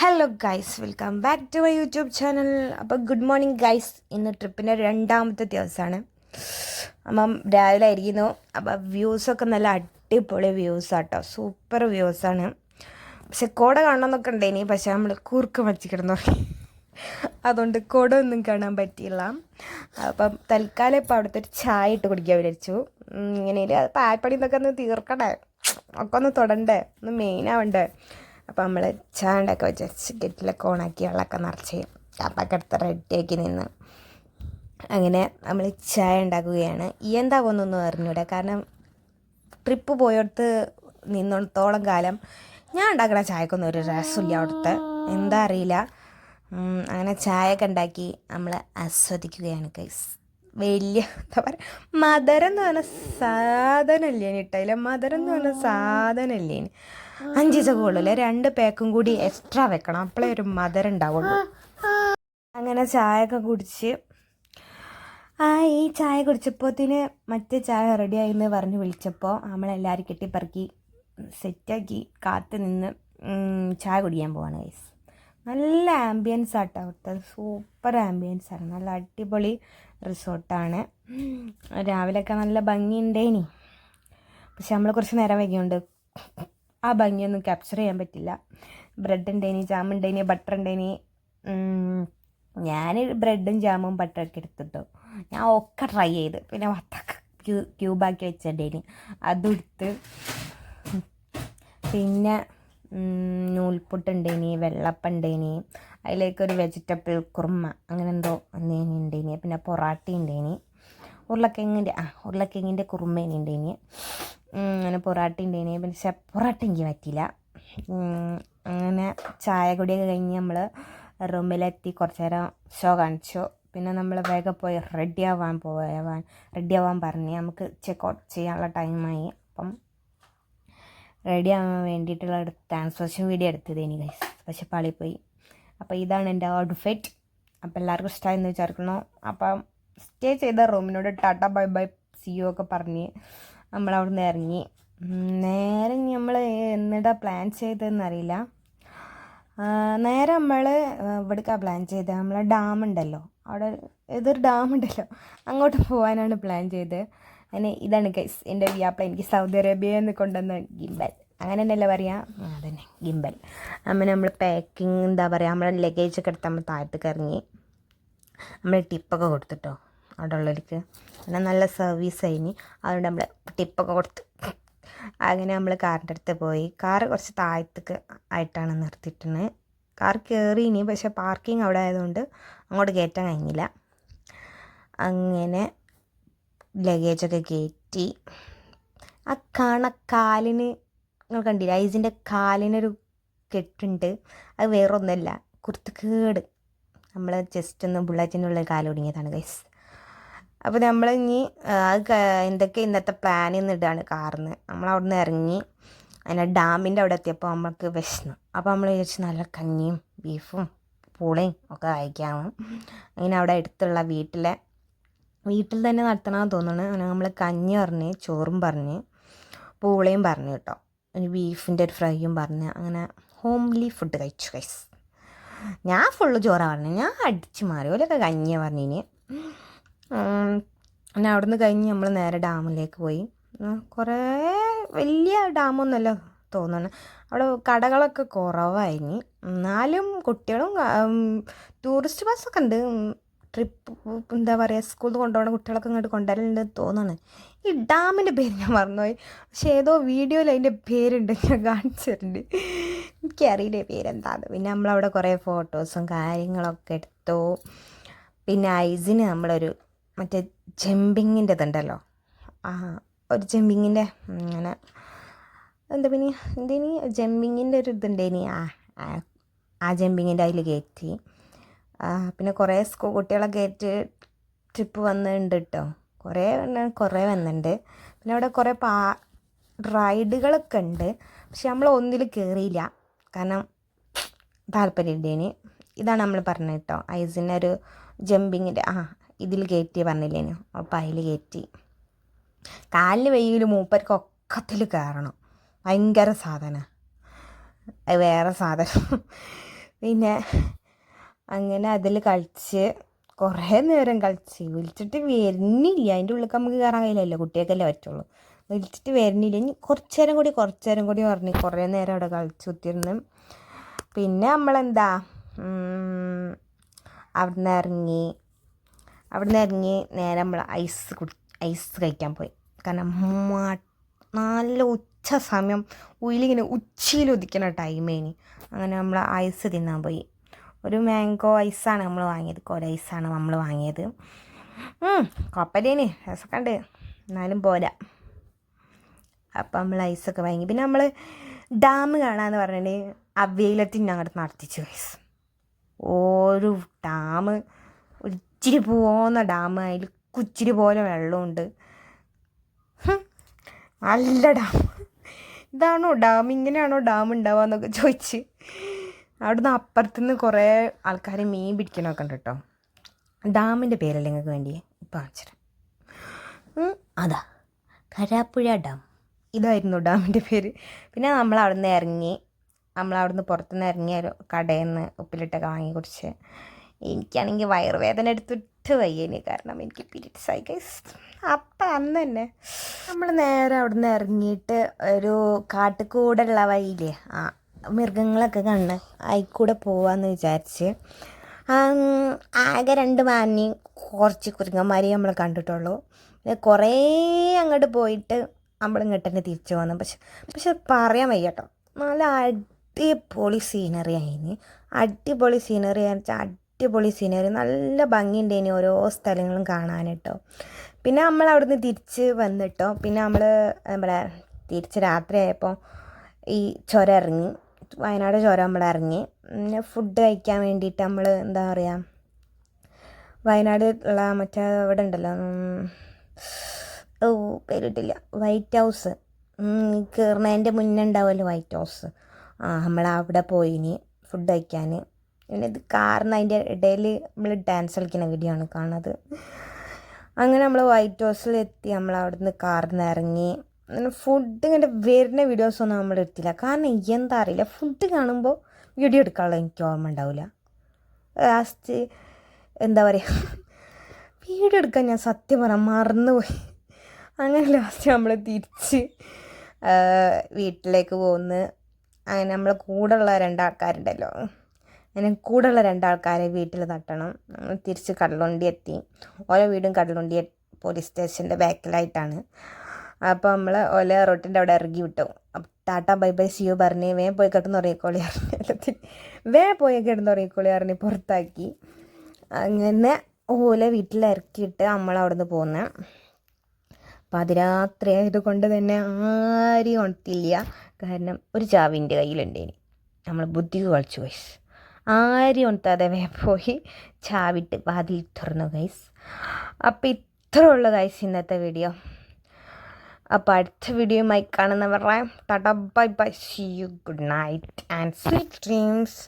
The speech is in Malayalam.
Hello guys welcome back to my YouTube channel അപ്പോൾ ഗുഡ് മോർണിംഗ് ഗൈസ് ഇന്ന് ട്രിപ്പിന്റെ രണ്ടാമത്തെ ദിവസമാണ്. അപ്പം രാവിലെ ആയിരിക്കുന്നു. അപ്പോൾ വ്യൂസൊക്കെ നല്ല അടിപൊളി വ്യൂസ് ആട്ടോ. സൂപ്പർ വ്യൂസാണ് പക്ഷെ കോട കാണണമെന്നൊക്കെ ഇനി. പക്ഷേ നമ്മൾ കൂർക്കം വച്ച് കിടന്നു അതുകൊണ്ട് കോട ഒന്നും കാണാൻ പറ്റിയില്ല. അപ്പം തൽക്കാലം ഇപ്പോൾ അവിടുത്തെ ഒരു ചായ ഇട്ട് കുടിക്കാൻ വിചാരിച്ചു. ഇങ്ങനെ പാൽപ്പടി എന്നൊക്കെ ഒന്ന് തീർക്കണേ ഒക്കെ ഒന്ന് തൊടണ്ടേ? ഒന്ന് മെയിൻ ആവണ്ടേ? അപ്പം നമ്മൾ ചാണ്ടൊക്കെ വെച്ച് കെറ്റിലൊക്കെ ഓണാക്കി വെള്ളമൊക്കെ നിറച്ച് കപ്പൊക്കെ റെഡിയാക്കി നിന്ന് അങ്ങനെ നമ്മൾ ചായ ഉണ്ടാക്കുകയാണ്. എന്താകുമെന്നൊന്നും അറിഞ്ഞൂടെ? കാരണം ട്രിപ്പ് പോയടുത്ത് നിന്നിടത്തോളം കാലം ഞാൻ ഉണ്ടാക്കുന്ന ചായക്കൊന്നും ഒരു രസമില്ല അവിടുത്തെ. എന്താ അറിയില്ല. അങ്ങനെ ചായയൊക്കെ ഉണ്ടാക്കി നമ്മൾ ആസ്വദിക്കുകയാണ് കൈസ് വലിയ എന്താ പറയുക മധുരം എന്ന് പറഞ്ഞ സാധനമില്ലേ ഇട്ടയില്ല മധുരം എന്ന് പറഞ്ഞ സാധനമില്ലേ അഞ്ച് അല്ലെ രണ്ട് പേക്കും കൂടി എക്സ്ട്രാ വെക്കണം. അപ്പോഴേ ഒരു മദർ ഉണ്ടാവുള്ളൂ. അങ്ങനെ ചായ ഒക്കെ കുടിച്ച് ആ ഈ ചായ കുടിച്ചപ്പോത്തിന് മറ്റേ ചായ റെഡിയായി എന്ന് പറഞ്ഞ് വിളിച്ചപ്പോൾ നമ്മളെല്ലാവരും കെട്ടിപ്പറക്കി സെറ്റാക്കി കാത്ത് നിന്ന് ചായ കുടിക്കാൻ പോവാണ് ഗൈസ് നല്ല ആംബിയൻസ് ആട്ടോ. അവിടുത്തെ സൂപ്പർ ആംബിയൻസ് ആണ്. നല്ല അടിപൊളി റിസോർട്ടാണ്. രാവിലെയൊക്കെ നല്ല ഭംഗിയുണ്ടേനി പക്ഷെ നമ്മൾ കുറച്ച് നേരം വൈകിയുണ്ട് ആ ഭംഗിയൊന്നും ക്യാപ്ചർ ചെയ്യാൻ പറ്റില്ല. ബ്രെഡ് ഉണ്ടേനി ജാം ഉണ്ടേനി ബട്ടർ ഉണ്ടേനി ഞാൻ ബ്രെഡും ജാമും ബട്ടറൊക്കെ എടുത്തിട്ടു. ഞാൻ ഒക്കെ ട്രൈ ചെയ്ത്. പിന്നെ വത്തക്ക ക്യൂ ക്യൂബാക്കി വെച്ചിട്ടുണ്ടേനി അതെടുത്ത് പിന്നെ നൂൽപുട്ടുണ്ടേനി വെള്ളപ്പുണ്ടേനി അതിലേക്ക് അതിലേക്കൊരു വെജിറ്റബിൾ കുറുമ അങ്ങനെ എന്തോ എന്തേനി ഉണ്ടേനി. പിന്നെ പൊറാട്ടി ഉണ്ടേനി. ഉരുളക്കിഴങ്ങിന്റെ ആ ഉരുളക്കിഴങ്ങിന്റെ കുറുമേനി ഉണ്ടേനി. അങ്ങനെ പൊറാട്ട ഉണ്ടായിന് പക്ഷെ പൊറാട്ട എനിക്ക് പറ്റിയില്ല. അങ്ങനെ ചായ കുടിയൊക്കെ കഴിഞ്ഞ് നമ്മൾ റൂമിലെത്തി കുറച്ച് നേരം ഷോ കാണിച്ചു. പിന്നെ നമ്മൾ വേഗം പോയി റെഡി ആവാൻ പോവാൻ റെഡി ആവാൻ പറഞ്ഞ് നമുക്ക് ചെക്ക് ഔട്ട് ചെയ്യാനുള്ള ടൈമായി അപ്പം റെഡി ആവാൻ വേണ്ടിയിട്ടുള്ള ട്രാൻസ്ഫോർഷൻ വീഡിയോ എടുത്തത് ഗൈസ് പക്ഷെ പോയി അപ്പോൾ ഇതാണ് എന്റെ ഔട്ട്ഫിറ്റ് അപ്പോൾ എല്ലാവർക്കും ഇഷ്ടമായെന്ന് വിചാരിക്കുന്നു. അപ്പം സ്റ്റേ ചെയ്ത റൂമിനോട് tata bye bye see you ഒക്കെ പറഞ്ഞ്. നമ്മൾ അവിടെ നിന്ന് ഇറങ്ങി നേരെ നമ്മൾ എന്നിട്ടാ പ്ലാൻ ചെയ്തതെന്നറിയില്ല നേരെ നമ്മൾ ഇവിടേക്കാണ് പ്ലാൻ ചെയ്തത്. നമ്മളെ ഡാം ഉണ്ടല്ലോ. അവിടെ ഏതൊരു ഡാം ഉണ്ടല്ലോ. അങ്ങോട്ട് പോകാനാണ് പ്ലാൻ ചെയ്തത് അങ്ങനെ ഇതാണ് ഗൈസ് എന്റെ വ്യാപ്ല എനിക്ക് സൗദി അറേബ്യയിൽ നിന്ന് കൊണ്ടുവന്ന ഗിംബൽ. അങ്ങനെ തന്നെയല്ലേ പറയുക അതന്നെ. ഗിംബൽ. അമ്മ നമ്മൾ പാക്കിങ് എന്താ പറയുക നമ്മളെ ലഗേജ് ഒക്കെ എടുത്ത് നമ്മൾ താഴത്തേക്ക് ഇറങ്ങി. നമ്മൾ ടിപ്പൊക്കെ കൊടുത്തിട്ടോ. അവിടെ പിന്നെ നല്ല സർവീസ് ആയിനി. അതുകൊണ്ട് നമ്മൾ ടിപ്പൊക്കെ കൊടുത്ത്. അങ്ങനെ നമ്മൾ കാറിന്റെ അടുത്ത് പോയി. കാറ് കുറച്ച് താഴത്തേക്ക് ആയിട്ടാണ് നിർത്തിയിട്ടുണ്ട് കാർ കയറിയിനി പക്ഷെ പാർക്കിംഗ് അവിടെ ആയതുകൊണ്ട് അങ്ങോട്ട് കയറ്റാൻ കഴിഞ്ഞില്ല. അങ്ങനെ ലഗേജൊക്കെ കയറ്റി. ആ കാണ കാലിന് നിങ്ങൾ കണ്ടില്ല? ഐസിന്റെ കാലിനൊരു കെട്ടുണ്ട്. അത് വേറൊന്നുമല്ല കുരുത്തക്കേട് നമ്മൾ ജസ്റ്റ് ഒന്ന് ബുള്ളറ്റിന്റെ ഉള്ളിൽ കാലൊടുങ്ങിയതാണ് ഗൈസ് അപ്പോൾ നമ്മൾ ഇനി അത് എന്തൊക്കെ ഇന്നത്തെ പ്ലാൻ എന്നിടാണ് കാറിന്ന് നമ്മൾ അവിടെ നിന്ന് ഇറങ്ങി അതിനെ ഡാമിന്റെ അവിടെ എത്തിയപ്പോൾ നമ്മൾക്ക് വിശന്നു. അപ്പോൾ നമ്മൾ വിചാരിച്ചു നല്ല കഞ്ഞിയും ബീഫും പൂളയും ഒക്കെ കഴിക്കാമെന്ന് അങ്ങനെ അവിടെ അടുത്തുള്ള വീട്ടിലെ വീട്ടിൽ തന്നെ നടത്തണമെന്ന് തോന്നുന്നു. അങ്ങനെ നമ്മൾ കഞ്ഞി പറഞ്ഞ് ചോറും പറഞ്ഞ് പൂളയും പറഞ്ഞു കേട്ടോ. ഒരു ബീഫിന്റെ ഒരു ഫ്രൈയും പറഞ്ഞ് അങ്ങനെ ഹോംലി ഫുഡ് കഴിച്ചു കൈസ് ഞാൻ ഫുള്ള് ചോറാണ് പറഞ്ഞത് ഞാൻ അടിച്ചു മാറി. ഓലൊക്കെ കഞ്ഞിയാണ് പറഞ്ഞിന്. പിന്നെ അവിടുന്ന് കഴിഞ്ഞ് നമ്മൾ നേരെ ഡാമിലേക്ക് പോയി. കുറേ വലിയ ഡാമൊന്നുമല്ല തോന്നുന്നു അവിടെ കടകളൊക്കെ കുറവായിരുന്നു എന്നാലും കുട്ടികളും ടൂറിസ്റ്റ് ബസ്സൊക്കെ ഉണ്ട് ട്രിപ്പ് എന്താ പറയുക സ്കൂളിൽ കൊണ്ടുപോകണ കുട്ടികളൊക്കെ ഇങ്ങോട്ട് കൊണ്ടുവരലുണ്ട് തോന്നുന്നു ഈ ഡാമിന്റെ പേര് ഞാൻ മറന്നുപോയി. പക്ഷേ ഏതോ വീഡിയോയിൽ അതിന്റെ പേരുണ്ട് ഞാൻ കാണിച്ചിട്ടുണ്ട് എനിക്കറിയില്ല പേരെന്താന്ന്. പിന്നെ നമ്മളവിടെ കുറേ ഫോട്ടോസും കാര്യങ്ങളൊക്കെ എടുത്തു. പിന്നെ ഐസിന് നമ്മളൊരു മറ്റേ ജമ്പിങ്ങിന്റെ ഇതുണ്ടല്ലോ. ആ ഒരു ജമ്പിങ്ങിന്റെ അങ്ങനെ. എന്താ പിന്നെ എന്തേനി ജമ്പിങ്ങിന്റെ ഒരു ഇതുണ്ടേനി ആ ആ- ജമ്പിങ്ങിന്റെ അതിൽ കയറ്റി. പിന്നെ കുറേ സ്കൂൾ കുട്ടികളെ കയറ്റി ട്രിപ്പ് വന്നിട്ടുണ്ട് കേട്ടോ കുറേ കുറേ വന്നിട്ടുണ്ട് പിന്നെ അവിടെ കുറേ പാ റൈഡുകളൊക്കെ ഉണ്ട്. പക്ഷെ നമ്മൾ ഒന്നിൽ കയറിയില്ല കാരണം താല്പര്യമില്ലേന്. ഇതാണ് നമ്മൾ പറഞ്ഞത് കേട്ടോ ഐസിന്റെ ഒരു ജമ്പിങ്ങിന്റെ ആ ഇതിൽ കയറ്റി പറഞ്ഞില്ലേനു. അപ്പം അതിൽ കയറ്റി കാലിന് വെയിൽ മൂപ്പർക്ക് ഒക്കത്തിൽ കയറണം ഭയങ്കര സാധന. വേറെ സാധനം. പിന്നെ അങ്ങനെ അതിൽ കളിച്ച് കുറേ നേരം കളിച്ച്. വിളിച്ചിട്ട് വരുന്നില്ല. അതിന്റെ ഉള്ളിൽ നമുക്ക് കയറാൻ കഴിയില്ലല്ലോ. കുട്ടികൾക്കല്ലേ പറ്റുള്ളൂ. വിളിച്ചിട്ട് വരുന്നില്ല. ഇനി കുറച്ച് നേരം കൂടി കുറച്ച് നേരം കൂടി പറഞ്ഞു. കുറേ നേരം അവിടെ കളിച്ച് കുത്തിരുന്ന് പിന്നെ നമ്മളെന്താ? അവിടെ നിന്ന് ഇറങ്ങി. അവിടുന്ന് ഇറങ്ങി നേരെ നമ്മൾ ഐസ് കുടി ഐസ് കഴിക്കാൻ പോയി. കാരണം നല്ല ഉച്ച സമയം ഉയിലിങ്ങനെ ഉച്ചയിൽ ഉദിക്കുന്ന ടൈമേനി അങ്ങനെ നമ്മൾ ഐസ് തിന്നാൻ പോയി. ഒരു മാംഗോ ഐസാണ് നമ്മൾ വാങ്ങിയത്. കോല ഐസാണ് നമ്മൾ വാങ്ങിയത്. കുഴപ്പമില്ലേന് രസമൊക്കെ ഉണ്ട് എന്നാലും പോരാ. അപ്പം നമ്മൾ ഐസൊക്കെ വാങ്ങി. പിന്നെ നമ്മൾ ഡാം കാണാമെന്ന് പറഞ്ഞിട്ട് അവയിലത്തിന് അങ്ങോട്ട് നടത്തിച്ചു ഒരു ഡാം. ഒരിച്ചിരി പോകുന്ന ഡാം അതിൽ കുച്ചിരി പോലെ വെള്ളമുണ്ട്. നല്ല ഡാം. ഇതാണോ ഡാം? ഇങ്ങനെയാണോ ഡാം ഉണ്ടാവുക എന്നൊക്കെ ചോദിച്ച്. അവിടുന്ന് അപ്പുറത്തുനിന്ന് കുറേ ആൾക്കാർ മീൻ പിടിക്കണമൊക്കെ ഉണ്ട് കേട്ടോ. ഡാമിന്റെ പേരല്ലേ നിങ്ങൾക്ക് വേണ്ടി ഇപ്പം അച്ഛൻ. അതാ. കരാപ്പുഴ ഡാം. ഇതായിരുന്നു ഡാമിന്റെ പേര്. പിന്നെ നമ്മൾ അവിടുന്ന് ഇറങ്ങി. നമ്മൾ അവിടുന്ന് പുറത്തുനിന്ന് ഇറങ്ങിയ ഒരു കടയിൽ നിന്ന് ഉപ്പിലിട്ടൊക്കെ വാങ്ങി കുടിച്ച്. എനിക്കാണെങ്കിൽ വയറുവേദന എടുത്തിട്ട് വയ്യേനെ. കാരണം എനിക്ക് പീരീഡ്സ് ആയി ഗൈസ് അപ്പം അന്ന് തന്നെ നമ്മൾ നേരെ അവിടുന്ന് ഇറങ്ങിയിട്ട് ഒരു കാട്ടുകൂടുള്ള വഴിയില്ലേ ആ മൃഗങ്ങളൊക്കെ കണ്ട് അതിൽക്കൂടെ പോവാന്ന് വിചാരിച്ച്. ആകെ രണ്ട് മാനിയും കുറച്ച് കുരുങ്ങന്മാരെയും നമ്മൾ കണ്ടിട്ടുള്ളൂ. കുറേ അങ്ങോട്ട് പോയിട്ട് നമ്മൾ ഇങ്ങോട്ട് തന്നെ തിരിച്ചു വന്നു. പക്ഷെ പക്ഷെ പറയാൻ വയ്യ കേട്ടോ നല്ല അടിപൊളി സീനറി ആയിന്. അടിപൊളി സീനറി എന്ന് വെച്ചാൽ അടിപൊളി സീനറി നല്ല ഭംഗിയുണ്ടേനി ഓരോ സ്ഥലങ്ങളും കാണാൻ കേട്ടോ പിന്നെ നമ്മൾ അവിടുന്ന് തിരിച്ച് വന്നിട്ടോ. പിന്നെ നമ്മൾ നമ്മുടെ തിരിച്ച് രാത്രിയായപ്പോൾ ഈ ചുരം ഇറങ്ങി. വയനാട് ചുരം നമ്മൾ ഇറങ്ങി. പിന്നെ ഫുഡ് കഴിക്കാൻ വേണ്ടിയിട്ട് നമ്മൾ എന്താ പറയുക വയനാട് ഉള്ള മറ്റേ അവിടെ ഉണ്ടല്ലോ ഓ പേരിട്ടില്ല. വൈറ്റ് ഹൗസ് കയറുന്നതിന്റെ മുന്നേ ഉണ്ടാവുമല്ലോ വൈറ്റ് ഹൗസ് ആ നമ്മൾ അവിടെ പോയിനി ഫുഡ് കഴിക്കാൻ ഇത് കാരണം അതിന്റെ ഇടയിൽ നമ്മൾ ഡാൻസ് കളിക്കുന്ന വീഡിയോ ആണ് കാണുന്നത്. അങ്ങനെ നമ്മൾ വൈറ്റ് ഹൗസിൽ എത്തി നമ്മൾ അവിടുന്ന് കാറിന്ന് ഇറങ്ങി. അങ്ങനെ ഫുഡ് ഇങ്ങനെ വരുന്ന വീഡിയോസൊന്നും നമ്മൾ എടുത്തില്ല. കാരണം എന്താ അറിയില്ല. ഫുഡ് കാണുമ്പോൾ വീഡിയോ എടുക്കാനുള്ള എനിക്ക് ഓർമ്മ ഉണ്ടാവില്ല. ലാസ്റ്റ് എന്താ പറയുക വീഡിയോ എടുക്കാൻ ഞാൻ സത്യം പറയാം മറന്നുപോയി. അങ്ങനെ ലാസ്റ്റ് നമ്മൾ തിരിച്ച് വീട്ടിലേക്ക് പോകുന്നു അങ്ങനെ നമ്മളെ കൂടെയുള്ള രണ്ടാൾക്കാരുണ്ടല്ലോ. അങ്ങനെ കൂടെയുള്ള രണ്ടാൾക്കാരെ വീട്ടിൽ തട്ടണം. തിരിച്ച് കടലുണ്ടി എത്തി. ഓരോ വീടും കടലുണ്ടി പോലീസ് സ്റ്റേഷന്റെ ബാക്കിലായിട്ടാണ്. അപ്പോൾ നമ്മൾ ഓല റോട്ടിന്റെ അവിടെ ഇറങ്ങി വിട്ടു. ടാറ്റ ബൈ ബൈ സിയോ പറഞ്ഞ് വേ പോയി കിടന്ന് ഉറങ്ങിക്കോളി അറിഞ്ഞ് വേ പോയി കിടന്ന് ഉറങ്ങിക്കോളി അറിഞ്ഞ് പുറത്താക്കി. അങ്ങനെ ഓല വീട്ടിൽ ഇറക്കിയിട്ട് നമ്മൾ അവിടെ നിന്ന് പോകുന്നത് പാതിരാത്രി ആയതുകൊണ്ട് തന്നെ ആരെയും ഉണർത്തില്ല. കാരണം ഒരു ചാവിന്റെ കയ്യിലുണ്ടേനി നമ്മൾ ബുദ്ധിക്ക് കളിച്ചു ഗൈസ് ഉണർത്താതെ വേഗം പോയി. ചാവിട്ട് വാതിൽ തുറന്നു ഗൈസ് അപ്പം ഇത്ര ഉള്ളു ഗൈസ് ഇന്നത്തെ വീഡിയോ അപ്പോൾ അടുത്ത വീഡിയോയുമായി കാണുന്നവരുടെ tata bye bye see you good night and sweet dreams